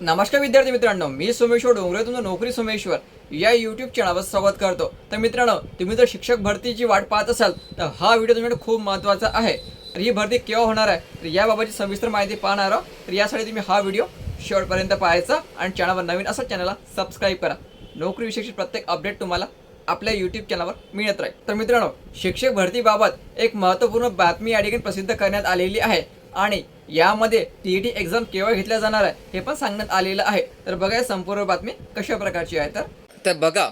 नमस्कार विद्यार्थी मित्रांनो मी सोमेश्वर डोंगरे तुमचं नोकरी सोमेश्वर. या यूट्यूब चॅनलवर स्वागत करतो. तर मित्रांनो तुम्ही जर शिक्षक भरतीची वाट पाहत असाल तर हा व्हिडिओ तुमच्याकडे खूप महत्त्वाचा आहे. तर ही भरती केव्हा होणार आहे? तर याबाबतची सविस्तर माहिती पाहणार आहोत. तर यासाठी तुम्ही हा व्हिडिओ शेवटपर्यंत पाहायचा आणि चॅनलवर नवीन असं चॅनलला सबस्क्राईब करा. नोकरीविषयीची प्रत्येक अपडेट तुम्हाला आपल्या यूट्यूब चॅनलवर मिळत राहील. तर मित्रांनो शिक्षक भरतीबाबत एक महत्त्वपूर्ण बातमी या ठिकाणी प्रसिद्ध करण्यात आलेली आहे. आणि यामध्ये टी ई टी एक्झाम केव्हा घेतल्या जाणार आहे हे पण सांगण्यात आलेलं आहे. तर बघा संपूर्ण बातमी कशा प्रकारची आहे तर. तर बघा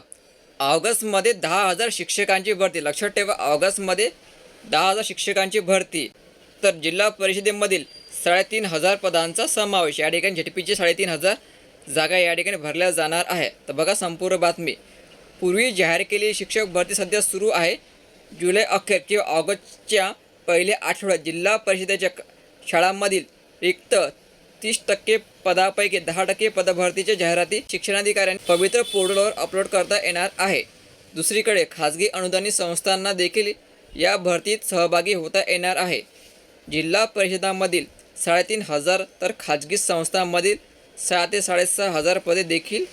ऑगस्टमध्ये दहा हजार शिक्षकांची भरती. लक्षात ठेवा ऑगस्टमध्ये दहा हजार शिक्षकांची भरती. तर जिल्हा परिषदेमधील साडेतीन हजार पदांचा समावेश या ठिकाणी झेटपीचे साडेतीन हजार जागा या ठिकाणी भरल्या जाणार आहे. तर बघा संपूर्ण बातमी. पूर्वी जाहीर केलेली शिक्षक भरती सध्या सुरू आहे. जुलै अखेर किंवा ऑगस्टच्या पहिल्या आठवड्यात जिल्हा परिषदेच्या शाळांमधील रिक्त तीस टक्के पदापैकी दहा टक्के पदभरतीच्या जाहिराती शिक्षणाधिकाऱ्यांनी पवित्र पोर्टलवर अपलोड करता येणार आहे. दुसरीकडे खाजगी अनुदानित संस्थांना देखील या भरतीत सहभागी होता येणार आहे. जिल्हा परिषदांमधील साडेतीन हजार तर खाजगी संस्थांमधील सहा ते साडेसहा हजार पदे देखील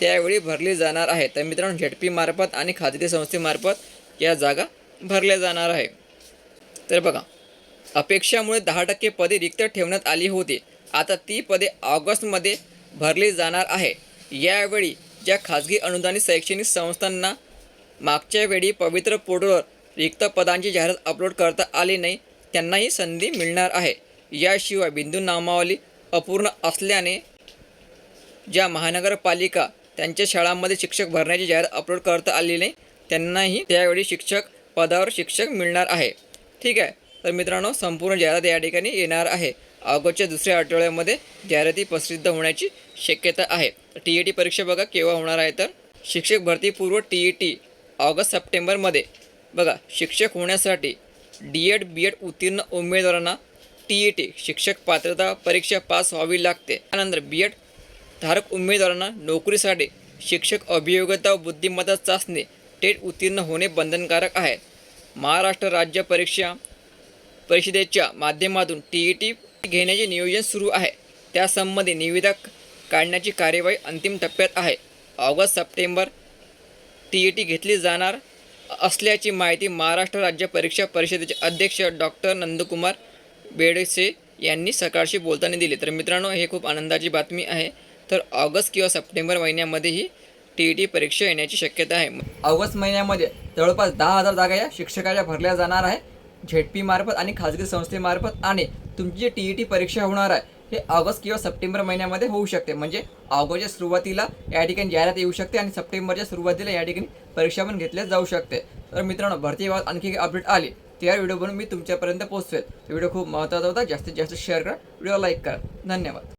त्यावेळी भरली जाणार आहे तर मित्रांनो झेडपी मार्फत आणि खाजगी संस्थेमार्फत या जागा भरल्या जाणार आहे. तर बघा अपेक्षामुळे दहा टक्के पदे रिक्त ठेवण्यात आली होती. आता ती पदे ऑगस्टमध्ये भरली जाणार आहे. यावेळी ज्या खाजगी अनुदानित शैक्षणिक संस्थांना मागच्या वेळी पवित्र पोर्टलवर रिक्त पदांची जाहिरात अपलोड करता आली नाही त्यांनाही संधी मिळणार आहे. याशिवाय बिंदू नामावली अपूर्ण असल्याने ज्या महानगरपालिका त्यांच्या शाळांमध्ये शिक्षक भरण्याची जाहिरात अपलोड करता आली नाही त्यांनाही त्यावेळी शिक्षक पदावर शिक्षक मिळणार आहे. ठीक आहे. तर मित्रांनो संपूर्ण जाहिरात या ठिकाणी येणार आहे. ऑगस्टच्या दुसऱ्या आठवड्यामध्ये जाहिराती प्रसिद्ध होण्याची शक्यता आहे. टी ई टी परीक्षा बघा केव्हा होणार आहे तर. शिक्षक भरतीपूर्व टी ई टी ऑगस्ट सप्टेंबरमध्ये. बघा शिक्षक होण्यासाठी डी एड बी एड उत्तीर्ण उमेदवारांना टी ई टी शिक्षक पात्रता परीक्षा पास व्हावी लागते. त्यानंतर बी एड धारक उमेदवारांना नोकरीसाठी शिक्षक अभियोग्यता व बुद्धिमत्ता चाचणी टेट उत्तीर्ण होणे बंधनकारक आहे. महाराष्ट्र राज्य परीक्षा परिषदेच्या माध्यमातून टी ई टी घेण्याचे नियोजन सुरू आहे. त्यासंबंधी निविदा काढण्याची कार्यवाही अंतिम टप्प्यात आहे. August September T E T घेतली जाणार असल्याची माहिती महाराष्ट्र राज्य परीक्षा परिषदेचे अध्यक्ष डॉक्टर नंदकुमार बेडसे यांनी सकाळशी बोलताना दिली. तर मित्रांनो हे खूप आनंदाची बातमी आहे. तर ऑगस्ट किंवा सप्टेंबर महिन्यामध्येही टी ई टी परीक्षा येण्याची शक्यता आहे. ऑगस्ट महिन्यामध्ये जवळपास दहा हजार जागा या शिक्षकाच्या भरल्या जाणार आहे. झेडपीमार्फत आणि खाजगी संस्थेमार्फत आणि तुमची जी टी ई टी परीक्षा होणार आहे हे ऑगस्ट किंवा सप्टेंबर महिन्यामध्ये होऊ शकते. म्हणजे ऑगस्टच्या सुरुवातीला या ठिकाणी जाहिरात येऊ शकते आणि सप्टेंबरच्या सुरुवातीला या ठिकाणी परीक्षा पण घेतल्या जाऊ शकते. तर मित्रांनो भरतीबाबत आणखी अपडेट आली. त्या व्हिडिओ बनवून मी तुमच्यापर्यंत पोहोचवेल व्हिडिओ खूप महत्त्वाचा होता. जास्तीत जास्त शेअर करा. व्हिडिओ लाईक करा. धन्यवाद.